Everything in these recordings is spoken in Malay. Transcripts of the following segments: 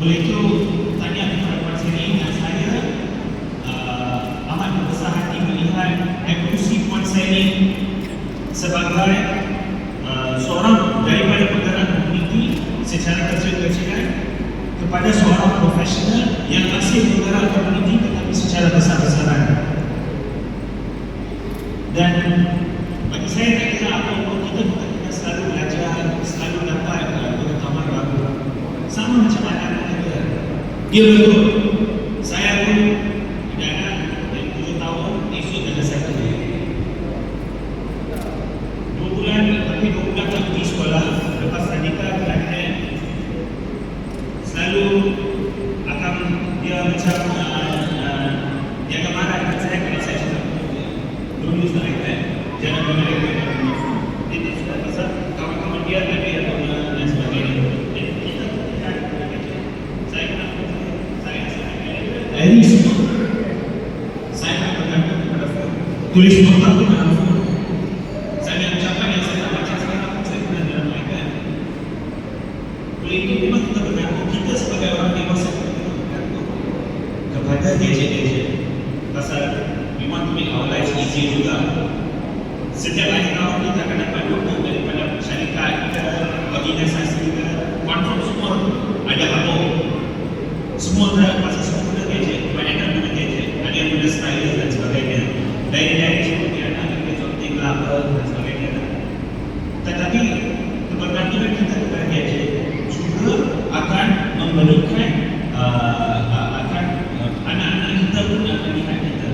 Oleh itu, tanya kepada Puan Seri dan saya uh, amat berbesar hati melihat evolusi Puan Seri sebagai uh, seorang daripada penggerak komuniti secara kecil-kecilan kepada seorang profesional yang masih menggerak komuniti tetapi secara besar-besaran. Dan bagi saya tak kira apa pun kita bukan kena selalu belajar, selalu dapat uh, pengetahuan baru. Sama macam anak kita. Dia betul. Saya pun ada anak yang tujuh tahun, esok dah selesai kuliah. Dua bulan, tapi dua bulan tak pergi sekolah. Lepas tandika kerana selalu akan dia macam uh, uh, dia akan marah dengan saya kalau saya cakap don't use the iPad jangan guna iPad dalam telefon dia tak suka pasal kawan-kawan dia ada yang guna dan sebagainya jadi kita lihat saya nak saya saya ini semua saya nak bergantung kepada phone tulis nota pun dalam phone saya nak ucapan yang saya tak baca sekarang pun saya guna dalam iPad oleh itu memang kita bergantung kita sebagai orang dewasa kita bergantung kepada gadget-gadget. Pasal we want to make our lives easier juga. Setiap akhir tahun kita akan dapat logo daripada syarikat ke organisasi ke confirm semua ada apa semua pasal semua guna gadget kebanyakan guna gadget ada yang guna stylus dan sebagainya dari seperti anak kita contoh apa dan sebagainya tetapi kebergantungan kita kepada gadget juga akan memberikan uh, uh, akan uh, anak-anak kita akan lihat kita.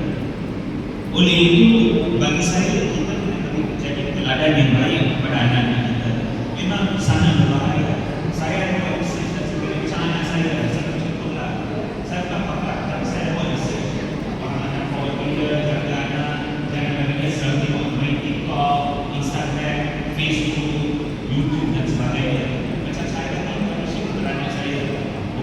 Oleh itu bagi saya kita kena menjadi teladan yang baik kepada anak-anak kita. Memang sangat berbahaya. Saya buat research dan sebagainya macam anak saya satu contohlah. Saya bukan pakar tapi saya buat research. Orang anak forward dia jaga anak jangan bagi dia selalu tengok main TikTok, Instagram, Facebook, YouTube dan sebagainya. Macam saya pada si anak saya.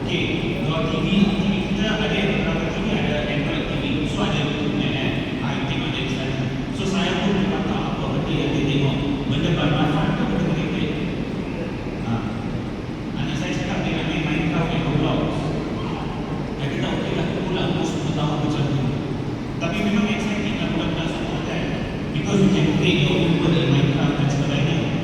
Okey, dua TV, TV kita ada beberapa TV ada Android TV, so ada YouTube punya app. Ah, you tengok dari sana. So saya pun memang tahu apa benda yang dia tengok. Benda bermanfaat ke benda merepek. Ah. Anak saya cakap dia nak main Minecraft dan Roblox. Dan kita okey lah, aku pula umur 10 tahun macam tu. Tapi memang exciting lah budak-budak semua kan. Because you can your own world in Minecraft dan sebagainya.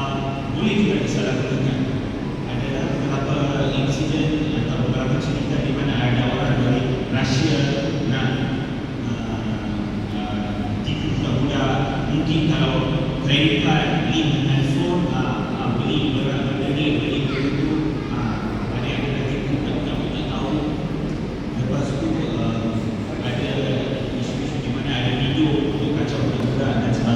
Ah, boleh juga disalahgunakan adalah beberapa insiden atau beberapa cerita di mana ada orang dari Rusia nak ah, ah, uh, uh, tipu budak-budak mungkin kalau credit card link